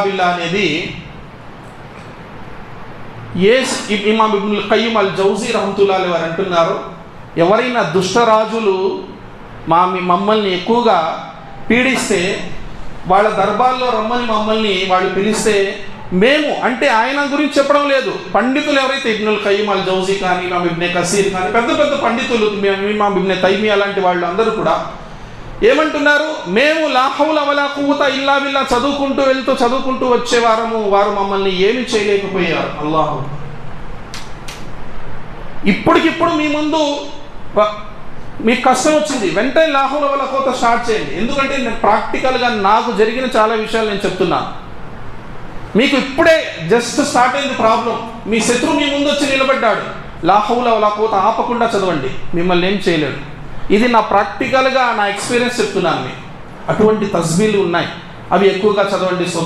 బిల్లా అనేది ఏ ఇమాం ఇబ్నుల్ అల్ జౌజీ రహమతుల్లాలి వారు అంటున్నారు ఎవరైనా దుష్టరాజులు మా మీ మమ్మల్ని ఎక్కువగా పీడిస్తే వాళ్ళ దర్బార్లో రమ్మని మమ్మల్ని వాళ్ళు పిలిస్తే మేము అంటే ఆయన గురించి చెప్పడం లేదు. పండితులు ఎవరైతే ఇబ్నుల్ ఖయ్యం అల్ జౌజీ కానీ మా ఇబ్నే కసీర్ కానీ పెద్ద పెద్ద పండితులు మా ఇబ్నే తైమి అలాంటి వాళ్ళు అందరూ కూడా ఏమంటున్నారు? మేము లాహౌల వలా కూత ఇల్లా విల్లా చదువుకుంటూ వెళ్తూ చదువుకుంటూ వచ్చే వారము వారు మమ్మల్ని ఏమి చేయలేకపోయారు. అల్లాహు. ఇప్పటికిప్పుడు మీ ముందు మీకు కష్టం వచ్చింది. వెంటనే లాహౌల వల్ల కోత స్టార్ట్ చేయండి. ఎందుకంటే నేను ప్రాక్టికల్గా నాకు జరిగిన చాలా విషయాలు నేను చెప్తున్నాను మీకు ఇప్పుడే జస్ట్ స్టార్ట్ అయింది ప్రాబ్లం. మీ శత్రువు మీ ముందు వచ్చి నిలబడ్డాడు. లాహౌల వలా కోత ఆపకుండా చదవండి. మిమ్మల్ని ఏం చేయలేడు. ఇది నా ప్రాక్టికల్గా నా ఎక్స్పీరియన్స్ చెప్తున్నాను. మీకు అటువంటి తస్బీలు ఉన్నాయి. అవి ఎక్కువగా చదవండి.